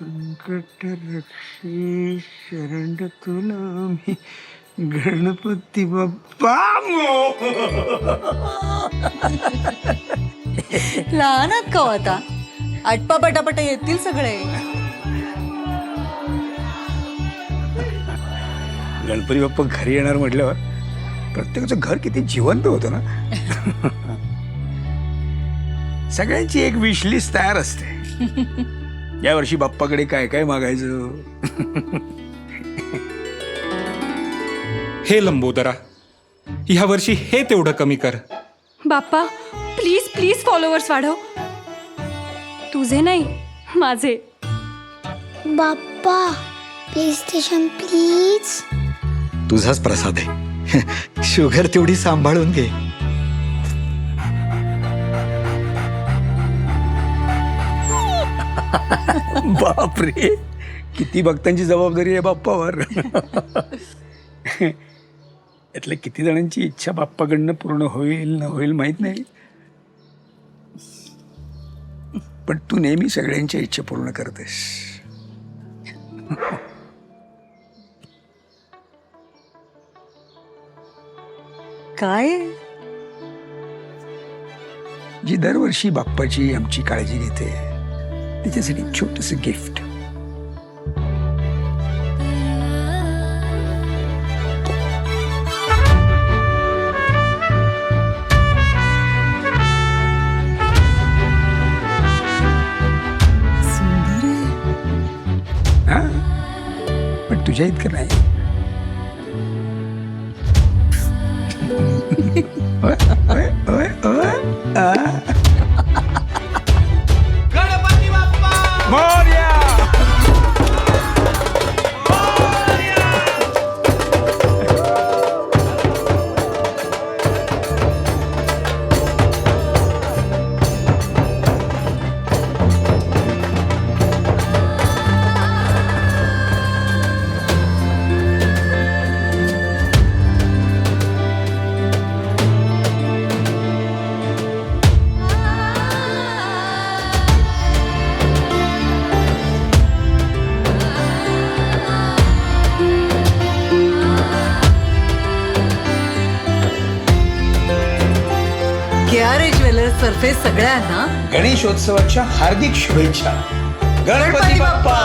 संकट रक्षी शरण तुला मी गणपती बाप्पा लहान का हो आता? आटपा पटापट येतील सगळे. गणपती बाप्पा घरी येणार म्हटल्यावर प्रत्येकाचं घर किती जिवंत होतं ना? सगळ्यांची एक विश लिस्ट तयार असते. यावर्षी बाप्पाकडे काय काय मागायचं? हे लंबोदरा ह्या वर्षी हे तेवढं कमी कर. बाप्पा प्लीज प्लीज फॉलोअर्स वाढव. तुझे नाही माझे. बाप्पा प्ले स्टेशन प्लीज तुझाच प्रसाद आहे. शुगर तेवढी सांभाळून घे. बापरे. किती भक्तांची जबाबदारी आहे बाप्पावर. यातल्या किती जणांची इच्छा बाप्पाकडनं पूर्ण होईल न होईल माहीत नाही. पण तू नेहमी सगळ्यांच्या इच्छा पूर्ण करतेस. काय? जी दरवर्षी बाप्पाची आमची काळजी घेते. तिच्यासाठी छोटस गिफ्ट पण तुझ्या इतकं नाही. के आर ए ज्वेलर्स तर्फे सगळ्यांना गणेशोत्सवाच्या हार्दिक शुभेच्छा. गणपती बाप्पा!